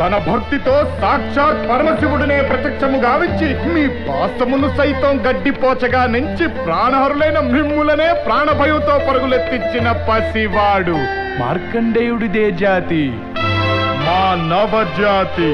తన భక్తితో సాక్షాత్ పరమశివుడినే ప్రత్యక్షము గావించి మీ పాసమును సైతం గడ్డిపోచగా నుంచి ప్రాణహరులైన మిమ్ములనే ప్రాణభయంతో పరుగులెత్తించిన పసివాడు. మార్కండేయుడిదే జాతి. మా నవజాతి.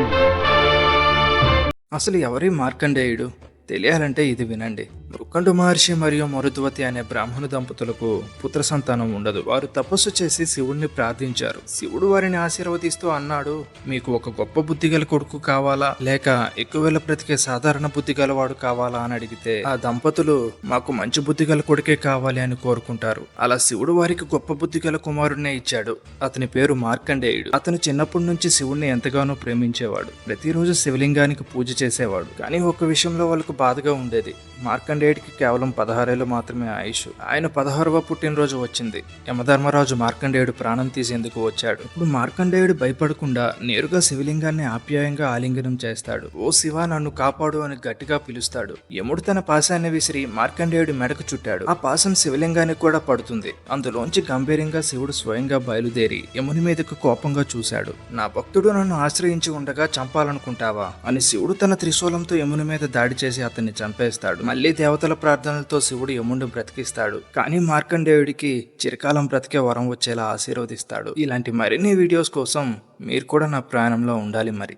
అసలు ఎవరి మార్కండేయుడు? తెలియాలంటే ఇది వినండి. మృకండు మహర్షి మరియు మరుద్వతి అనే బ్రాహ్మణ దంపతులకు పుత్ర సంతానం ఉండదు. వారు తపస్సు చేసి శివుణ్ణి ప్రార్థించారు. శివుడు వారిని ఆశీర్వదిస్తూ అన్నాడు మీకు ఒక గొప్ప బుద్ధి గల కొడుకు కావాలా? లేక ఎక్కువేళ బ్రతికే సాధారణ బుద్ధి గలవాడు కావాలా? అని అడిగితే ఆ దంపతులు మాకు మంచి బుద్ధి గల కొడుకే కావాలి అని కోరుకుంటారు. అలా శివుడు వారికి గొప్ప బుద్ధి గల కుమారుడినే ఇచ్చాడు. అతని పేరు మార్కండేయుడు. అతను చిన్నప్పటి నుంచి శివుణ్ణి ఎంతగానో ప్రేమించేవాడు. ప్రతిరోజు శివలింగానికి పూజ చేసేవాడు. కానీ ఒక విషయంలో వాళ్ళకు బాధగా ఉండేది. మార్కండే మార్కండేయుడికి కేవలం పదహారేళ్ళు మాత్రమే ఆయుష్. ఆయన పదహారవ పుట్టినరోజు వచ్చింది. యమధర్మరాజు మార్కండేయుడు ప్రాణం తీసేందుకు వచ్చాడు. ఇప్పుడు మార్కండేయుడు భయపడకుండా నేరుగా శివలింగాన్ని ఆప్యాయంగా ఆలింగనం చేస్తాడు. ఓ శివ నన్ను కాపాడు అని గట్టిగా పిలుస్తాడు. యముడు తన పాశాన్ని విసిరి మార్కండేయుడు మెడకు చుట్టాడు. ఆ పాశం శివలింగానికి కూడా పడుతుంది. అందులోంచి గంభీరంగా శివుడు స్వయంగా బయలుదేరి యముని మీదకు కోపంగా చూశాడు. నా భక్తుడు నన్ను ఆశ్రయించి ఉండగా చంపాలనుకుంటావా? అని శివుడు తన త్రిశూలంతో యముని మీద దాడి చేసి అతన్ని చంపేస్తాడు. మళ్ళీ దేవతల ప్రార్థనలతో శివుడు యముడు బ్రతికిస్తాడు. కానీ మార్కండేయుడికి చిరకాలం బ్రతికే వరం వచ్చేలా ఆశీర్వదిస్తాడు. ఇలాంటి మరిన్ని వీడియోస్ కోసం మీరు కూడా నా ప్రయాణంలో ఉండాలి మరి.